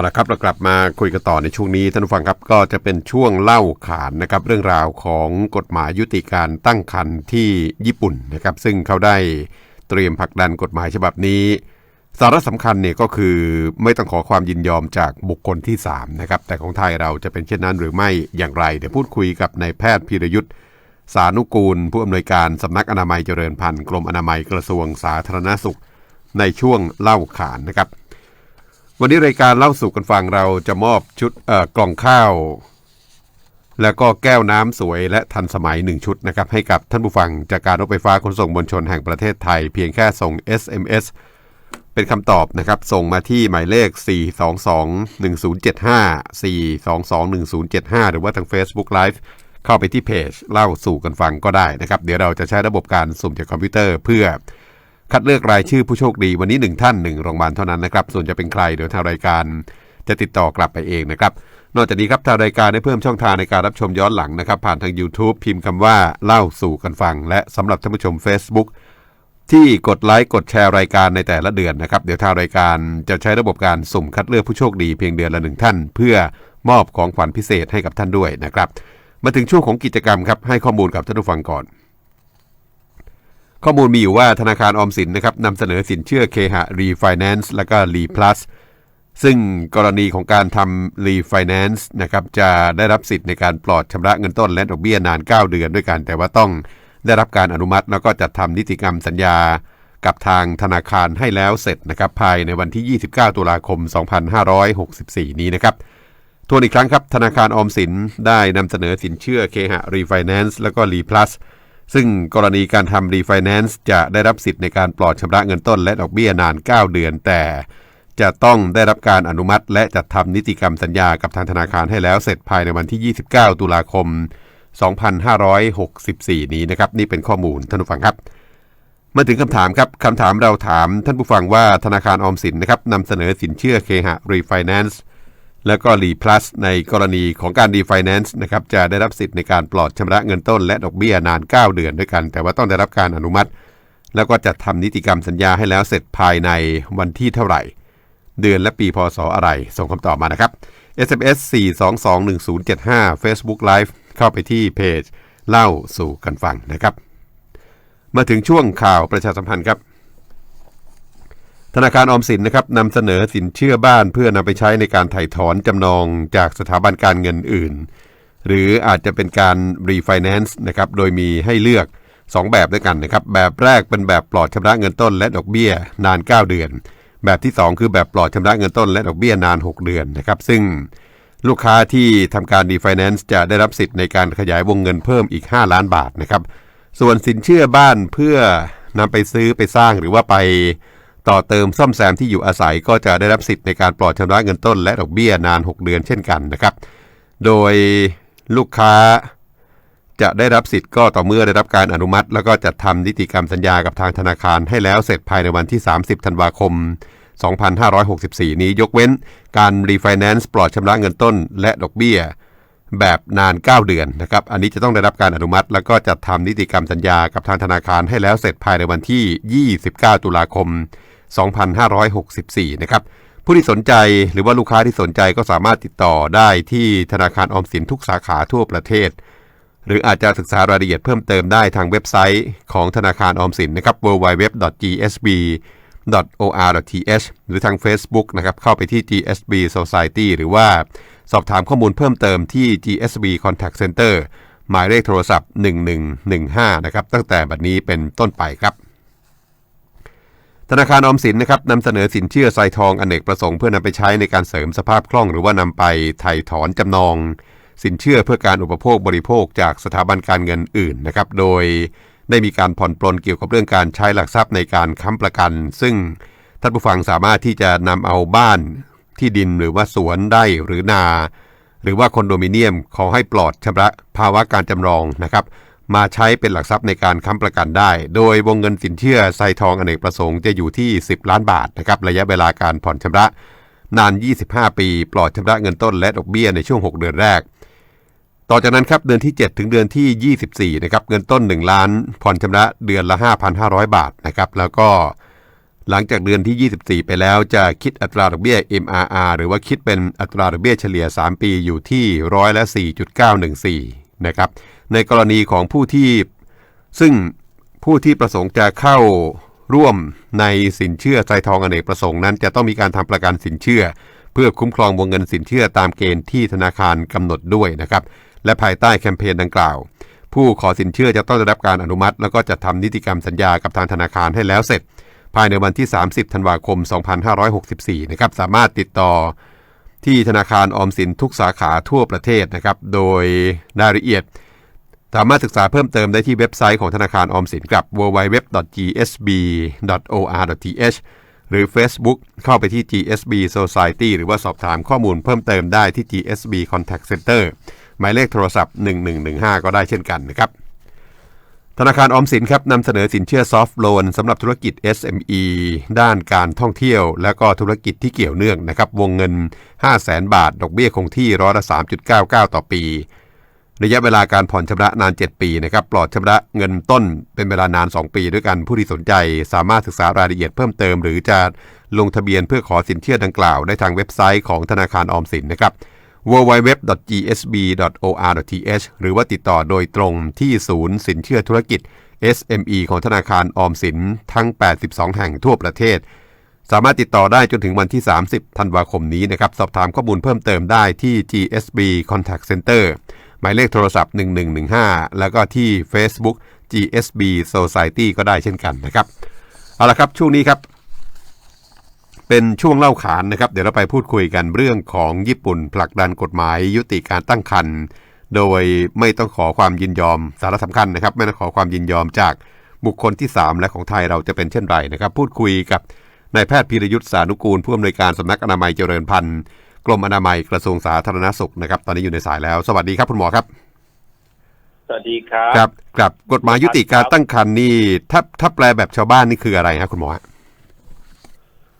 เอาละครับเรากลับมาคุยกันต่อในช่วงนี้ท่านผู้ฟังครับก็จะเป็นช่วงเล่าขานนะครับเรื่องราวของกฎหมายยุติการตั้งครรภ์ที่ญี่ปุ่นนะครับซึ่งเขาได้เตรียมผลักดันกฎหมายฉบับนี้สาระสำคัญเนี่ยก็คือไม่ต้องขอความยินยอมจากบุคคลที่3นะครับแต่ของไทยเราจะเป็นเช่นนั้นหรือไม่อย่างไร เดี๋ยวพูดคุยกับนายแพทย์พีรยุทธ์สานุกูล ผู้อำนวยการสำนักอนามัยเจริญพันธุ์กรมอนามัยกระทรวงสาธารณสุข ในช่วงเล่าขานนะครับ วันนี้รายการเล่าสู่กันฟังเราจะมอบชุดกล่องข้าว แล้วก็แก้วน้ำสวยและทันสมัย1ชุดนะครับให้กับท่านผู้ฟังจากการรถไฟฟ้าขนส่งมวลชนแห่งประเทศไทย เพียงแค่ส่ง SMS เป็นคำตอบนะครับ ส่งมาที่หมายเลข 422-1075 422-1075 หรือว่าทาง Facebook Live เข้าไปที่เพจเล่าสู่กันฟังก็ได้นะครับ เดี๋ยวเราจะใช้ระบบการสุ่มจากคอมพิวเตอร์เพื่อ คัดเลือกรายชื่อผู้โชคดีวันนี้ 1 ท่าน1รงพยางวัลเท่านั้นนะครับ ส่วนจะเป็นใครเดี๋ยวทางรายการจะติดต่อกลับไปเองนะครับ นอกจากนี้ครับทางรายการได้เพิ่มช่องทางในการรับชมย้อนหลังนะครับ ผ่านทาง YouTube พิมพ์คำว่าเล่าสู่กันฟัง และสำหรับท่านผู้ชม Facebook ที่กดไลค์กดแชร์รายการในแต่ละเดือนนะครับ เดี๋ยวทางรายการจะใช้ระบบการสุ่มคัดเลือกผู้โชคดีเพียงเดือนละหนึ่งท่าน เพื่อมอบของขวัญพิเศษให้กับท่านด้วยนะครับ มาถึงช่วงของกิจกรรมครับให้ข้อมูลกับท่านผู้ฟังก่อน ข้อมูลมีอยู่ว่าธนาคารออมสินนะครับนำเสนอสินเชื่อเคหะรีไฟแนนซ์และก็รีพลัสซึ่งกรณีของการทำรีไฟแนนซ์นะครับจะได้รับสิทธิ์ในการปลอดชำระเงินต้นและดอกเบี้ยนาน 9 เดือนด้วยกัน แต่ว่าต้องได้รับการอนุมัติ แล้วก็จัดทำนิติกรรมสัญญา กับทางธนาคารให้แล้วเสร็จนะครับภายในวันที่ 29 ตุลาคม 2564 นี้นะครับทวนอีกครั้งครับธนาคารออมสินได้นำเสนอสินเชื่อเคหะรีไฟแนนซ์แล้วก็รีพลัส ซึ่งกรณีการทำรีไฟแนนซ์จะได้รับสิทธิ์ในการปลอดชำระเงินต้นและดอกเบี้ยนาน 9 เดือน แต่จะต้องได้รับการอนุมัติ และจัดทำนิติกรรมสัญญากับทางธนาคารให้แล้วเสร็จภายในวันที่ 29 ตุลาคม 2564 นี้นะครับ นี่เป็นข้อมูลท่านผู้ฟังครับ มาถึงคำถามครับคำถามเราถามท่านผู้ฟังว่าธนาคารออมสินนะครับนำเสนอสินเชื่อเคหะรีไฟแนนซ์ แล้วก็รีพลัสในกรณีของการรีไฟแนนซ์นะครับจะได้รับสิทธิ์ในการปลอดชำระเงินต้นและดอกเบี้ยนาน 9 เดือนด้วยกัน แต่ว่าต้องได้รับการอนุมัติ แล้วก็จัดทำนิติกรรมสัญญาให้แล้วเสร็จภายในวันที่เท่าไหร่ เดือนและปีพศอะไร ส่งคำตอบมานะครับ SMS 4221075 Facebook Live เข้าไปที่เพจ เล่าสู่กันฟังนะครับ มาถึงช่วงข่าวประชาสัมพันธ์ครับ ธนาคารออมสินนะครับนำเสนอสินเชื่อบ้านเพื่อนำไปใช้ในการถ่ายถอนจำนองจากสถาบันการเงินอื่น หรืออาจจะเป็นการรีไฟแนนซ์นะครับโดยมีให้เลือก 2 แบบด้วยกันนะครับแบบแรกเป็นแบบปลอดชำระเงินต้นและดอกเบี้ยนาน 9 เดือน แบบที่ 2 คือแบบปลอดชำระเงินต้นและดอกเบี้ยนาน 6 เดือนนะครับซึ่งลูกค้าที่ทำการรีไฟแนนซ์จะได้รับสิทธิ์ในการขยายวงเงินเพิ่มอีก 5 ล้านบาทนะครับส่วนสินเชื่อบ้านเพื่อนำไปซื้อไปสร้างหรือว่าไป ต่อเติมซ่อมแซมที่อยู่อาศัยก็จะได้รับสิทธิ์ในการปลอดชำระเงินต้นและดอกเบี้ยนาน 6 เดือนเช่นกันนะครับ โดยลูกค้าจะได้รับสิทธิ์ก็ต่อเมื่อได้รับการอนุมัติ แล้วก็จัดทำนิติกรรมสัญญากับทางธนาคารให้แล้วเสร็จภายในวันที่ 30 ธันวาคม 2564 นี้ยกเว้นการรีไฟแนนซ์ปลอดชำระเงินต้นและดอกเบี้ยแบบนาน 9 เดือนนะครับ อันนี้จะต้องได้รับการอนุมัติ แล้วก็จัดทำนิติกรรมสัญญากับทางธนาคารให้แล้วเสร็จภายในวันที่ 29 ตุลาคม 2564 นะครับ ผู้ที่สนใจหรือว่าลูกค้าที่สนใจก็สามารถติดต่อได้ที่ธนาคารออมสินทุกสาขาทั่วประเทศ หรืออาจจะศึกษารายละเอียดเพิ่มเติมได้ทางเว็บไซต์ของธนาคารออมสินนะครับ www.gsb.or.th หรือทาง Facebook นะครับ เข้าไปที่ GSB Society หรือว่าสอบถามข้อมูลเพิ่มเติมที่ GSB Contact Center หมายเลขโทรศัพท์ 1115 นะครับ ตั้งแต่บัดนี้เป็นต้นไปครับ ธนาคารออมสินนะครับนำเสนอสินเชื่อทรายทองอเนกประสงค์เพื่อนำไปใช้ในการเสริมสภาพคล่อง หรือว่านำไปไถ่ถอนจำนอง สินเชื่อเพื่อการอุปโภคบริโภคจากสถาบันการเงินอื่นนะครับโดยได้มีการผ่อนปลนเกี่ยวกับเรื่องการใช้หลักทรัพย์ในการค้ำประกัน ซึ่งท่านผู้ฟังสามารถที่จะนำเอาบ้านที่ดินหรือว่าสวนได้หรือนา หรือว่าคอนโดมิเนียมขอให้ปลอดชำระภาวะการจำลองนะครับ มาใช้เป็นหลักทรัพย์ในการค้ำประกันได้ โดยวงเงินสินเชื่อไซทองอเนกประสงค์จะอยู่ที่ 10 ล้านบาทนะครับระยะเวลาการผ่อนชำระนาน 25 ปี ปลอดชำระเงินต้นและดอกเบี้ยในช่วง 6 เดือนแรก ต่อจากนั้นครับเดือนที่ 7 ถึงเดือนที่ 24 นะครับเงินต้น 1 ล้าน ผ่อนชำระเดือนละ 5,500 บาทนะครับแล้วก็หลังจากเดือนที่ 24 ไปแล้วจะคิดอัตราดอกเบี้ย MRR หรือว่าคิดเป็นอัตราดอกเบี้ยเฉลี่ย 3 ปีอยู่ที่ร้อยละ 4.914 นะครับ ในกรณีของผู้ที่ซึ่งผู้ที่ประสงค์จะเข้าร่วมในสินเชื่อใจทองอเนกประสงค์นั้น จะต้องมีการทำประกันสินเชื่อ เพื่อคุ้มครองวงเงินสินเชื่อตามเกณฑ์ที่ธนาคารกำหนดด้วยนะครับและภายใต้แคมเปญดังกล่าว ผู้ขอสินเชื่อจะต้องได้รับการอนุมัติ แล้วก็จะทำนิติกรรมสัญญากับทางธนาคารให้แล้วเสร็จ ภายในวันที่ 30 ธันวาคม 2564 นะครับสามารถติดต่อที่ธนาคารออมสินทุกสาขาทั่วประเทศนะครับโดยรายละเอียด สามารถศึกษาเพิ่มเติมได้ที่เว็บไซต์ของธนาคารออมสินกับ www.gsb.or.th หรือ Facebook เข้าไปที่ GSB Society หรือว่าสอบถามข้อมูลเพิ่มเติมได้ที่ GSB Contact Center หมายเลขโทรศัพท์ 1115 ก็ได้เช่นกันนะครับธนาคารออมสินครับนำเสนอสินเชื่อซอฟท์โลนสำหรับธุรกิจ SME ด้านการท่องเที่ยว และก็ธุรกิจที่เกี่ยวเนื่องนะครับวงเงิน 500,000 บาท ดอกเบี้ยคงที่ร้อยละ 3.99 ต่อปี ระยะเวลาการผ่อนชำระนาน 7 ปีนะครับปลอดชำระเงินต้นเป็นเวลานาน 2 ปีด้วยกันผู้ที่สนใจ สามารถศึกษารายละเอียดเพิ่มเติม หรือจะลงทะเบียนเพื่อขอสินเชื่อดังกล่าว ได้ทางเว็บไซต์ของธนาคารออมสินนะครับ www.gsb.or.th หรือว่าติดต่อโดยตรงที่ศูนย์สินเชื่อธุรกิจ SME ของธนาคารออมสินทั้ง 82 แห่งทั่วประเทศ สามารถติดต่อได้จนถึงวันที่ 30 ธันวาคมนี้นะครับ สอบถามข้อมูลเพิ่มเติมได้ที่ GSB Contact Center หมายเลขโทรศัพท์ 1115 แล้วก็ที่ Facebook GSB Society ก็ได้เช่นกันนะครับ เอาละครับ ช่วงนี้ครับ เป็นช่วงเล่าขานนะครับ เดี๋ยวเราไปพูดคุยกันเรื่องของญี่ปุ่น ผลักดันกฎหมาย ยุติการตั้งครรภ์โดยไม่ต้องขอความยินยอมสาระสำคัญนะครับ ไม่ต้องขอความยินยอมจากบุคคลที่ 3 และของไทยเราจะเป็นเช่นไรนะครับ พูดคุยกับนายแพทย์พีรยุทธ์สานุกูลผู้อำนวยการสำนักอนามัยเจริญพันธุ์ กรมอนามัยกระทรวงสาธารณสุขนะครับ ตอนนี้อยู่ในสายแล้ว สวัสดีครับคุณหมอครับ สวัสดีครับครับครับกฎหมายยุติการตั้งครรภ์นี่ถ้าถ้าแปลแบบชาวบ้านนี่คืออะไรครับคุณหมอ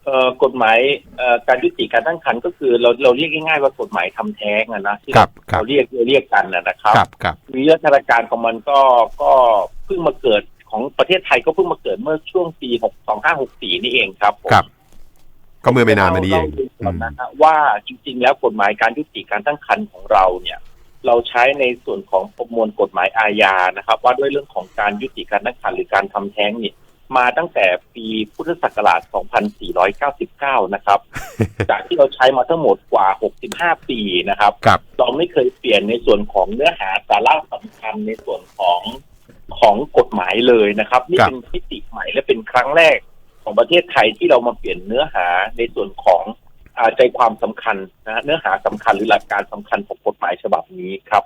เอ่อกฎหมายเอ่อการยุติการตั้งครรภ์ก็คือเราเราเรียกง่ายๆว่ากฎหมายทำแท้งอะนะที่ครับครับ เราเรียกเราเรียกกันนะนะครับครับครับวิวัฒนาการของมันก็ก็เพิ่งมาเกิดของประเทศไทยก็เพิ่งมาเกิดเมื่อช่วงปีหกสองห้าหกสี่นี่เองครับผม ครับ ก็เมื่อไม่นานมานี้เองราดูก่อนนะฮะว่าจริง ๆ แล้วกฎหมายการยุติการตั้งครรภ์ของเราเนี่ย เราใช้ในส่วนของประมวลกฎหมายอาญานะครับ ว่าด้วยเรื่องของการยุติการตั้งครรภ์หรือการทำแท้งเนี่ยมาตั้งแต่ปีพุทธศักราช 2499 นะครับ จากที่เราใช้มาทั้งหมดกว่า 65 ปีนะครับครับเราไม่เคยเปลี่ยนในส่วนของเนื้อหาสาระสำคัญในส่วนของของกฎหมายเลยนะครับ นี่ครับเป็นมิติใหม่และเป็นครั้งแรก ของประเทศไทยที่เรามาเปลี่ยนเนื้อหาในส่วนของอาใจความสำคัญนะฮะเนื้อหาสำคัญหรือหลักการสำคัญของกฎหมายฉบับนี้ครับ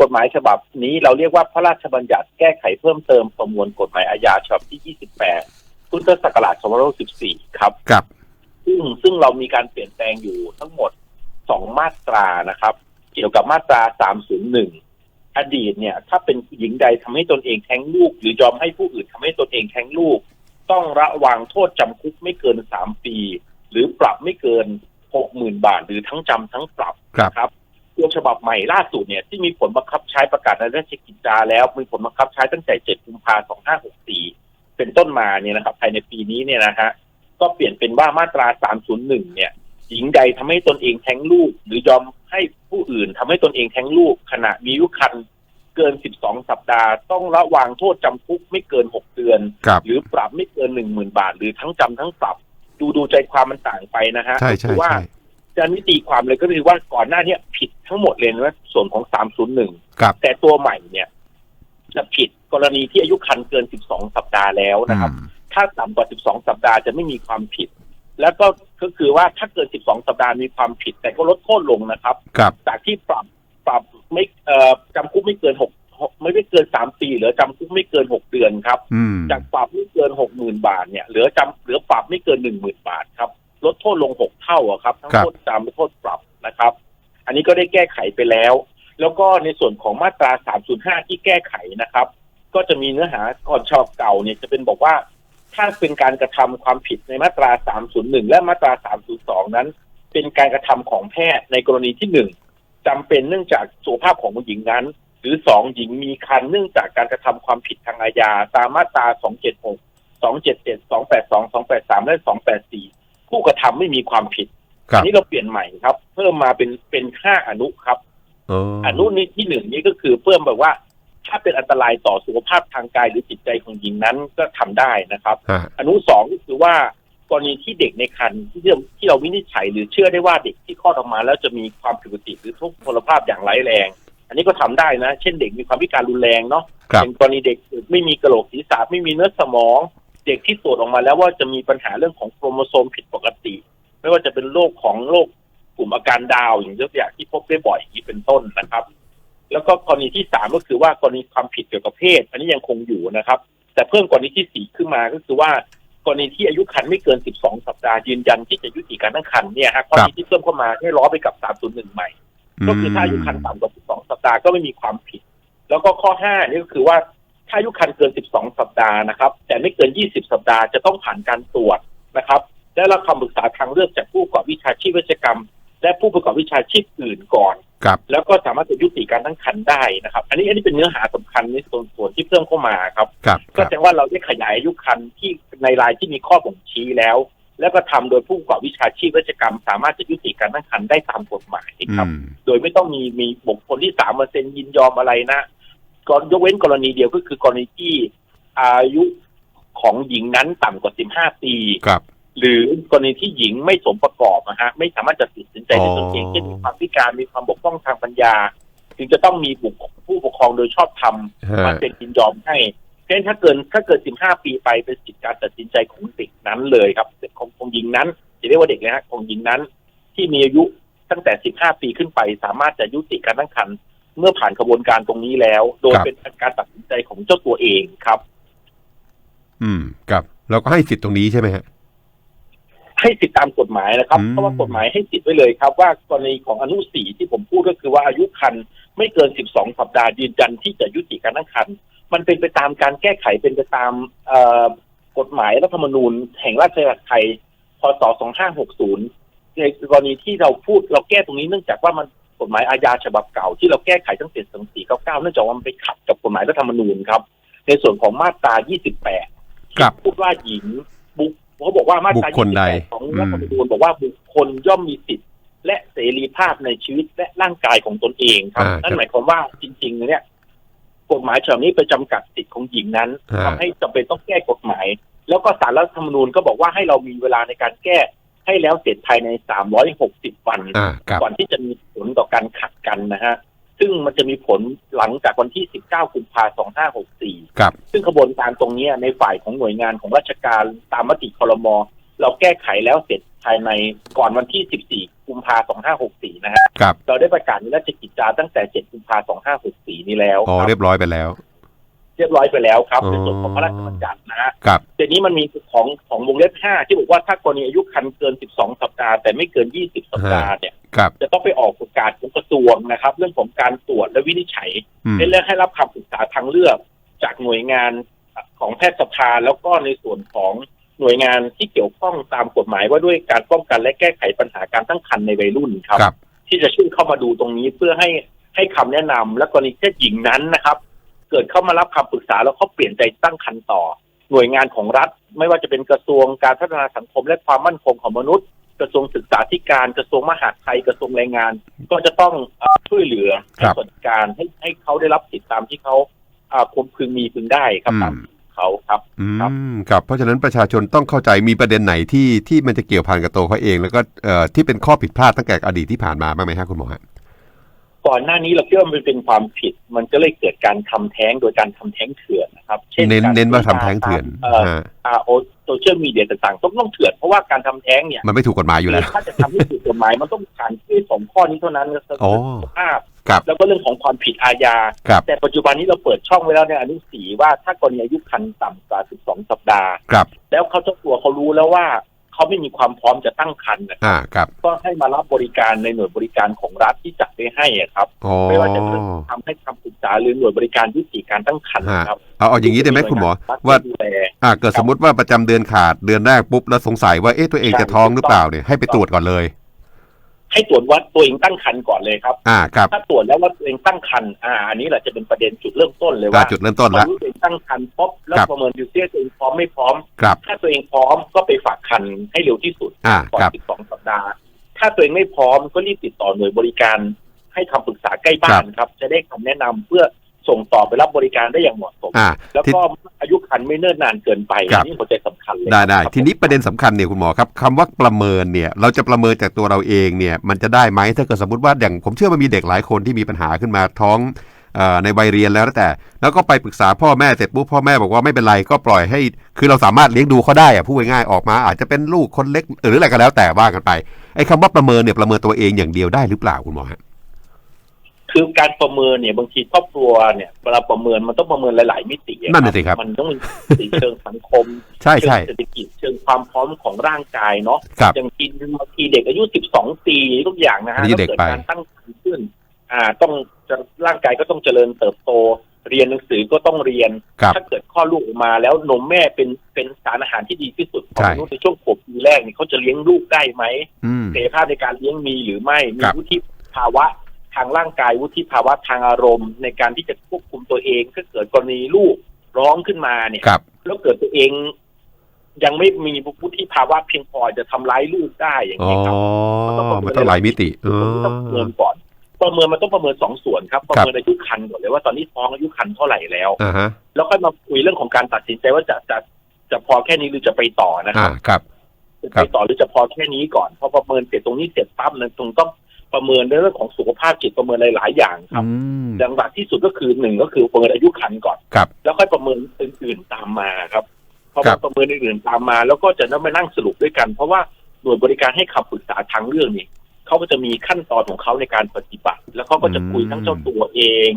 กฎหมายฉบับนี้เราเรียกว่าพระราชบัญญัติแก้ไขเพิ่มเติมประมวลกฎหมายอาญาฉบับที่ 28 พุทธศักราช2514 ครับครับซึ่งซึ่งเรามีการเปลี่ยนแปลงอยู่ทั้งหมดสองมาตรานะครับ เกี่ยวกับมาตรา 301 อดีตเนี่ย ถ้าเป็นหญิงใดทำให้ตนเองแท้งลูก หรือยอมให้ผู้อื่นทำให้ตนเองแท้งลูก ต้องระวังโทษจำคุกไม่เกิน3ปี หรือปรับไม่เกิน60,000บาท หรือทั้งจำทั้งปรับครับนะครับตัวฉบับใหม่ล่าสุดเนี่ยที่มีผลบังคับใช้ประกาศในราชกิจจาแล้วมีผลบังคับใช้ตั้งแต่7กุมภาพันธ์2564เป็นต้นมาเนี่ยนะครับ ภายในปีนี้เนี่ยนะฮะก็เปลี่ยนเป็นว่ามาตรา301เนี่ยหญิงใดทำให้ตนเองแท้งลูก หรือยอมให้ผู้อื่นทำให้ตนเองแท้งลูกขณะมีอายุครรภ์ เกิน 12 สัปดาห์ ต้องระวางโทษจำคุกไม่เกิน 6 เดือน ครับ หรือปรับไม่เกิน 10,000 บาท หรือทั้งจำทั้งปรับ ดูดูใจความมันต่างไปนะฮะใช่ใช่คือว่าใช่ จะนิติความเลยก็คือว่าก่อนหน้าเนี้ผิดทั้งหมดเลยนะส่วนของ 301 ครับแต่ตัวใหม่เนี่ย จะผิดกรณีที่อายุครรภ์เกิน 12 สัปดาห์แล้วนะครับ อืมถ้าต่ำกว่า 12 สัปดาห์จะไม่มีความผิด แล้วก็ก็คือว่าถ้าเกิน 12 สัปดาห์มีความผิด แต่ก็ลดโทษลงนะครับ ครับ จากที่ปรับ ปรับไม่เอ่อจำคุกไม่เกิน6ไม่ได้เกิน3ปีเหลือจำคุกไม่เกิน6เดือนครับอืมจากปรับไม่เกิน60,000บาทเนี่ยเหลือจำเหลือปรับไม่เกิน10,000บาทครับ ลดโทษลง6เท่าอะครับ ทั้งครับโทษจำและโทษปรับนะครับ อันนี้ก็ได้แก้ไขไปแล้ว แล้วก็ในส่วนของมาตรา305ที่แก้ไขนะครับ ก็จะมีเนื้อหาก่อนฉบับเก่าเนี่ยจะเป็นบอกว่า ถ้าเป็นการกระทำความผิดในมาตรา301และมาตรา302นั้น เป็นการกระทำของแพทย์ในกรณีที่หนึ่ง จำเป็นเนื่องจากสุขภาพของผู้หญิงนั้น หรือสองหญิงมีคันเนื่องจากการกระทำความผิดทางอาญาตามมาตรา 276สองเจ็ดเจ็ดสองแปดสองสองแปดสามและสองแปดสี่ผู้กระทำไม่มีความผิดครัอับนี้เราเปลี่ยนใหม่ครับ เพิ่มมาเป็นเป็นห้าอนุครับอ๋ออนุนี้ที่หนึ่งนี่ก็คือเพิ่มแบบว่า ถ้าเป็นอันตรายต่อสุขภาพทางกายหรือจิตใจของหญิงนั้นก็ทำได้นะครับฮะอนุสองก็คือว่า กรณีที่เด็กในครรภ์ที่เราที่เราวินิจฉัยหรือเชื่อได้ว่าเด็กที่คลอดออกมา แล้วจะมีความผิดปกติหรือทุพพลภาพอย่างร้ายแรง อันนี้ก็ทำได้นะ เช่นเด็กมีความพิการรุนแรงเนาะครับเป็นกรณีเด็กไม่มีกระโหลกศีรษะไม่มีเนื้อสมอง เด็กที่ตรวจออกมาแล้วว่าจะมีปัญหาเรื่องของโครโมโซมผิดปกติ ไม่ว่าจะเป็นโรคของโรคกลุ่มอาการดาวอย่างยกตัวอย่างที่พบได้บ่อยอย่างนี้เป็นต้นนะครับ แล้วก็กรณีที่สามก็คือว่ากรณีความผิดเกี่ยวกับเพศ อันนี้ยังคงอยู่นะครับ แต่เพิ่มกรณีที่สี่ขึ้นมาก็คือว่า กรณีที่อายุครรภ์ไม่เกิน 12 สัปดาห์ยืนยันที่จะยุติการตั้งครรภ์เนี่ยฮะข้อนี้ที่เพิ่มเข้ามาให้ล้อไปกับ 301 ใหม่ ก็คือถ้าอายุครรภ์ต่ำกว่า 12 สัปดาห์ก็ไม่มีความผิด แล้วก็ข้อ 5 นี่ก็คือว่าถ้าอายุครรภ์เกิน 12 สัปดาห์นะครับ แต่ไม่เกิน 20 สัปดาห์จะต้องผ่านการตรวจนะครับและรับคำปรึกษาทางเลือกจากผู้ประกอบวิชาชีพเวชกรรม และผู้ประกอบวิชาชีพอื่นก่อน ครับแล้วก็สามารถจะยุติการตั้งครรภ์ได้นะครับ อันนี้อันนี้เป็นเนื้อหาสำคัญในส่วนส่วนที่เพิ่มเข้ามาครับครับคก็รับแสดงว่าเราได้ขยายอายุครรภ์ที่ในรายที่มีข้อบ่งชี้แล้ว แล้วก็ทำโดยผู้ประกอบวิชาชีพเวชกรรม สามารถจะยุติการตั้งครรภ์ได้ตามกฎหมายครับอืมโดยไม่ต้องมีมีบุคคลที่สามเปอร์เซ็นยินยอมอะไรนะก็ยกเว้นกรณีเดียวก็คือกรณีที่อายุของหญิงนั้นต่ำกว่า 15 ปีครับ หรือกรณีที่หญิงไม่สมประกอบนะฮะไม่สามารถจะตัดสินใจด้วยตนเองอ๋อเช่นมีความพิการมีความบกพร่องทางปัญญา ถึงจะต้องมีบุคผู้ปกครองโดยชอบธรรมฮะมาเซ็นยินยอมให้เพราะฉะนั้นถ้าเกินถ้าเกิน15 ปีไปเป็นสิทธิการตัดสินใจของเด็กนั้นเลยครับของของหญิงนั้นจะเรียกว่าเด็กนะฮะของหญิงนั้น ที่มีอายุตั้งแต่ 15 ปีขึ้นไป สามารถจะยุติการตั้งครรภ์เมื่อผ่านกระบวนการตรงนี้แล้ว โดยครับเป็นการตัดสินใจของเจ้าตัวเองครับ อืมครับเราก็ให้สิทธิ์ตรงนี้ใช่ไหมฮะ ให้สิทธิตามกฎหมายนะครับอืมเพราะว่ากฎหมายให้สิทธิ์ไว้เลยครับ ว่ากรณีของอนุสีที่ผมพูดก็คือว่าอายุครรภ์ไม่เกิน 12 สัปดาห์ยืนยันที่จะยุติการตั้งครรภ์มันเป็นไปตามการแก้ไขเป็นไปตามเอ่อกฎหมายรัฐธรรมนูญ แห่งราชอาณาจักรไทยพศ 2560 ในกรณีที่เราพูดเราแก้ตรงนี้เนื่องจากว่ามันกฎหมายอาญาฉบับเก่าที่เราแก้ไขตั้งแต่2499 เนื่องจากว่ามันไปขัดกับกฎหมายรัฐธรรมนูญครับ ในส่วนของมาตรา 28ครับพูดว่าหญิงบุค เขาบอกว่ามาตราบุคคลใด28ของรัฐธรรมนูญบอกว่าบุคคลย่อมมีสิทธิ์และเสรีภาพในชีวิตและร่างกายของตนเองครับอ่านั่นหมายความว่าจริง ๆ เนี่ยกฎหมายฉบับนี้ไปจำกัดสิทธิ์ของหญิงนั้นอ่าทำให้จำเป็นต้องแก้กฎหมาย แล้วก็สารรัฐธรรมนูญก็บอกว่าให้เรามีเวลาในการแก้ให้แล้วเสร็จภายใน 360 วันอ่าครับก่อนที่จะมีผลต่อการขัดกันนะฮะ ซึ่งมันจะมีผลหลังจากวันที่ 19 กุมภาพันธ์2564 ครับ ซึ่งกระบวนการตรงเนี้ยในฝ่ายของหน่วยงานของราชการตามมติคอรมอเราแก้ไขแล้วเสร็จภายในก่อนวันที่ 14 กุมภาพันธ์2564 นะฮะครับ เราได้ประกาศในราชกิจจาตั้งแต่ 7 กุมภาพันธ์2564 นี้แล้วอ๋อครับเรียบร้อยไปแล้ว เรียบร้อยไปแล้วครับอ๋อในส่วนของพระราชบัญญัตินะฮะครับแต่นี้มันมีของของวงเล็บ 5 ที่บอกว่าถ้ากรณีอายุครรภ์เกิน 12 สัปดาห์แต่ไม่เกิน 20 สัปดาห์เนี่ยครับ จะต้องไปออกประกาศของกระทรวงนะครับ เรื่องของการตรวจและวินิจฉัยอืมเป็นเรื่องให้รับคำปรึกษาทางเลือก จากหน่วยงานของแพทยสภาแล้วก็ในส่วนของหน่วยงานที่เกี่ยวข้องตามกฎหมายว่าด้วยการป้องกันและแก้ไขปัญหาการตั้งครรภ์ในวัยรุ่นครับครับที่จะช่วยเข้ามาดูตรงนี้เพื่อให้ให้คำแนะนำและกรณีที่หญิงนั้นนะครับ เกิดเข้ามารับคำปรึกษาแล้วเขาเปลี่ยนใจตั้งครรภ์ต่อ หน่วยงานของรัฐ ไม่ว่าจะเป็นกระทรวงการพัฒนาสังคมและความมั่นคงของมนุษย์ กระทรวงศึกษาธิการกระทรวงมหาดไทยกระทรวงแรงงาน ก็จะต้องเอ่อช่วยเหลือให้ครับสวัสดิการให้ให้เขาได้รับสิทธิตามที่เขาอ่าควรพึงมีพึงได้ครับอืมตามเขาครับอืครับมครับเพราะฉะนั้นประชาชนต้องเข้าใจมีประเด็นไหนที่ที่มันจะเกี่ยวพันกับตัวเขาเอง แล้วก็เอ่อที่เป็นข้อผิดพลาดตั้งแต่อดีตที่ผ่านมาบ้างไหมฮะคุณหมอฮะ ก่อนหน้านี้เราคิดว่ามันเป็นความผิด มันก็เลยเกิดการทำแท้งโดยการทำแท้งเถื่อนนะครับเน้นการเน้นว่าทำแท้งเถื่อนเอ่อฮะอ่าโอโซเชียลมีเดียต่างๆต้องต้องเถื่อนเพราะว่าการทำแท้งเนี่ยมันไม่ถูกกฎหมายอยู่แล้วถ้าจะทำให้ถูกกฎหมายมันต้องผ่านที่สองข้อนี้เท่านั้นก็คืออ๋อสุขภาพครับแล้วก็เรื่องของความผิดอาญาครับแต่ปัจจุบันนี้เราเปิดช่องไว้แล้วในอนุสีว่าถ้ากรณีอายุคันต่ำกว่า 12 สัปดาห์ครับแล้วเขาเจ้าตัวเขารู้แล้วว่า เขาไม่มีความพร้อมจะตั้งครรภ์นะอ่าครับ ก็ให้มารับบริการในหน่วยบริการของรัฐที่จัดไว้ให้อะครับ อ๋อไม่ว่าจะเป็นทำให้คำปรึกษาหรือหน่วยบริการยุติการตั้งครรภ์นะครับเอาเอาอย่างนี้ได้ไหมคุณหมอรัฐว่าดูแล อ่าเกิดสมมติว่าประจำเดือนขาดเดือนแรกปุ๊บแล้วสงสัยว่าเอ๊ะตัวเองจะท้องหรือเปล่าเนี่ยให้ไปตรวจก่อนเลย ให้ตรวจวัดตัวเองตั้งครรภ์ก่อนเลยครับ อ่าครับถ้าตรวจแล้วว่าตัวเองตั้งครรภ์อ่าอันนี้แหละจะเป็นประเด็นจุดเริ่มต้นเลยอ่าว่าจุดเริ่มต้นพอละ รู้ตัวเอง ตั้งครรภ์ปุ๊บแล้วครับประเมินดูซิว่าตัวเองพร้อมไม่พร้อมครับถ้าตัวเองพร้อมก็ไปฝากคันให้เร็วที่สุดอ่าก่อนครับ12สัปดาห์ ถ้าตัวเองไม่พร้อมก็รีบติดต่อหน่วยบริการ ให้คำปรึกษาใกล้บ้านครับ จะได้คำแนะนำเพื่อส่งต่อไปรับบริการได้อย่างเหมาะสมอ่าแล้วทีก็อายุคันไม่เนิ่นนานเกินไปครับนี่หัวใจสำคัญเลย ได้ได้ครับทีนี้ประเด็นสำคัญเนี่ยคุณหมอครับคำว่าประเมินเนี่ย เราจะประเมินจากตัวเราเองเนี่ย มันจะได้ไหมถ้าเกิดสมมติว่าอย่างผมเชื่อมันมีเด็กหลายคนที่มีปัญหาขึ้นมาท้องเอ่อ ในวัยเรียนแล้วแต่ แล้วก็ไปปรึกษาพ่อแม่เสร็จปุ๊บพ่อแม่บอกว่าไม่เป็นไรก็ปล่อยให้ คือเราสามารถเลี้ยงดูเขาได้อะพูดง่ายๆออกมาอาจจะเป็นลูกคนเล็กหรืออะไรก็แล้วแต่ว่ากันไปไอ้คำว่าประเมินเนี่ยประเมินตัวเองอย่างเดียวได้หรือเปล่าคุณหมอฮะคือการประเมินเนี่ยบางทีครอบครัวเนี่ยเวลาประเมินมันต้องประเมินหลาย ๆ มิติอะนั่นน่ะสิครับมันต้องมีมิติเชิงสังคมใช่เชิใช่งเศรษฐกิจเชิงความพร้อมของร่างกายเนาะครับอย่างทีบางทีเด็กอายุ12ปีทุกอย่างนะอัฮะนนี้เด็กแล้วไปการตั้งครรภ์ขึ้น อ่าต้อง จะร่างกายก็ต้องเจริญเติบโต เรียนหนังสือก็ต้องเรียน ครับถ้าเกิดข้อดลูกออกมาแล้วนมแม่เป็นเป็นสารอาหารที่ดีที่สุดของใช่ มนุษย์ในช่วงขวบปีแรกนี่เขาจะเลี้ยงลูกได้ไหมอืมศักยภาพในการเลี้ยงมีหรือไม่มีครับ วุฒิภาวะทางร่างกายวุฒิภาวะทางอารมณ์ ในการที่จะควบคุมตัวเองถ้าเกิดกรณีลูกร้องขึ้นมาเนี่ย ครับ แล้วเกิดตัวเอง ยังไม่มีวุฒิภาวะเพียงพอจะทำร้ายลูกได้อย่างอ๋อ นี้ยครับ มันต้องหลายมิติอ๋ต้องประเมิอนก่อน ประเมินมันต้องประเมินสองส่วนครับประเมินอายุคันก่อนเลยว่าตอนนี้ท้องอายุคันเท่าไหร่แล้วอ่าฮะแล้วค่อยมาคุยเรื่องของการตัดสินใจว่าจะจะจะพอแค่นี้หรือจะไปต่อนะคอ่ารับครับจะไปต่อหรือจะพอแค่นี้ก่อนพอประเมินเสร็จตรงนี้เสร็จปั๊บเนี่ยตรงต้องประเมินในเรื่องของสุขภาพจิตประเมินหลาย ๆ อย่างครับอืมดังหลักที่สุดก็คือหนึ่งก็คือประเมินอายุคันก่อนครับแล้วค่อยประเมินอื่น ๆ ตามมาครับพอครับประเมินอื่นๆตามมา แล้วก็จะต้องมานั่งสรุปด้วยกัน เพราะว่าหน่วยบริการให้คำปรึกษาทางเรื่องนี่ เขาก็จะมีขั้นตอนของเขาในการปฏิบัติ แล้วเขาก็จะคุยทั้งเจ้าตัวเอง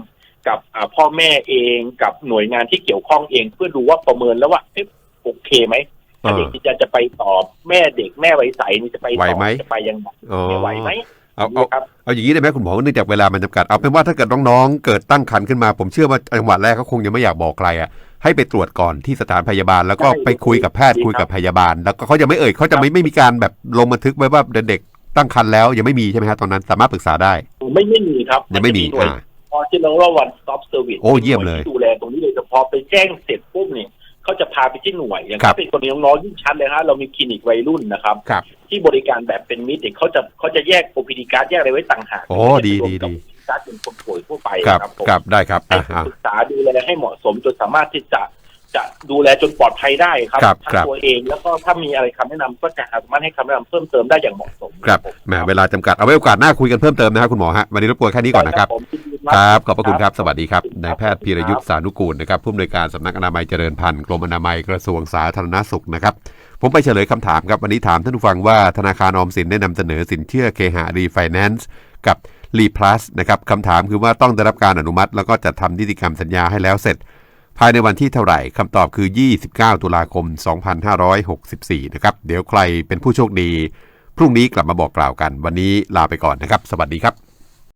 กับอ่าพ่อแม่เองกับหน่วยงานที่เกี่ยวข้องเอง เพื่อดูว่าประเมินแล้วว่าเอ๊ะโอเคไหมถ้าเด็กที่จะจะไปต่อแม่เด็กแม่ไว้ใสนี่จะไปไหวต่อไหมจะไปยังไงอ๋อไหวไหมเอาเอาครับเอาอย่างนี้ได้ไหมคุณหมอเนื่องจากเวลามันจำกัดเอาเป็นว่าถ้าเกิดน้องๆเกิดตั้งครรภ์ขึ้นมา ผมเชื่อว่าจังหวะแรกเขาคงยังไม่อยากบอกใครอะให้ไปตรวจก่อนที่สถานพยาบาล แล้วก็ใช่ไปคุยกับแพทย์ดีครับคุยกับพยาบาล แล้วก็เขาจะไม่เอ่ยเขาจะไม่ไม่มีการแบบลงบันทึกไว้ว่าเด็ก ตั้งครรภ์แล้วยังไม่มีใช่ไหมฮะตอนนั้นสามารถปรึกษาได้ ไม่ไม่มีครับยังไม่มีนจะหน่วยอ่าพอที่เราเรียกว่า one stop service โอ้เยี่ยมเลยที่ดูแลตรงนี้เลยแต่พอไปแจ้งเสร็จปุ๊บเนี่ยเขาจะพาไปที่หน่วยอย่างครับถ้าเป็นกรณีน้องๆยิ่งชัดเลยฮะเรามีคลินิกวัยรุ่นนะครับครับที่บริการแบบเป็นมิตรเด็กเขาจะเขาจะแยก OPD การ์ดแยกอะไรไว้ต่างหากโอ้ดีดีดีการ์ดเป็นคนป่วยทั่วไปครับผมครับได้ครับให้อ่าอ่าปรึกษาดูแลให้เหมาะสมจนสามารถที่จะ จะดูแลจนปลอดภัยได้ครับครับทั้งครับตัวเองแล้วก็ถ้ามีอะไรคำแนะนำก็จะสามารถให้คำแนะนำเพิ่มเติมได้อย่างเหมาะสมครับผมแหมเวลาจำกัดเอาไว้โอกาสหน้าคุยกันเพิ่มเติมนะครับคุณหมอฮะวันนี้รบกวนแค่นี้ก่อนนะครับ ผมยินดีคมากรับ ขอบพระคุณครับ สวัสดีครับครับ นายแพทย์พีรยุทธ์สานุกูลนะครับ ผู้อำนวยการสำนักอนามัยเจริญพันธุ์กรมอนามัยกระทรวงสาธารณสุขนะครับ ผมไปเฉลยคำถามครับ วันนี้ถามท่านผู้ฟังว่าธนาคารออมสินได้นำเสนอสินเชื่อเคหะรีไฟแนนซ์กับรีพลัสนะครับคำถามคือว่าต้องได้รับการอนุมัติ แล้วก็จัดทำนิติกรรมสัญญาให้แล้วเสร็จ ภายในวันที่เท่าไหร่คำตอบคือ 29 ตุลาคม 2564 นะครับ เดี๋ยวใครเป็นผู้โชคดี พรุ่งนี้กลับมาบอกกล่าวกัน วันนี้ลาไปก่อนนะครับ สวัสดีครับ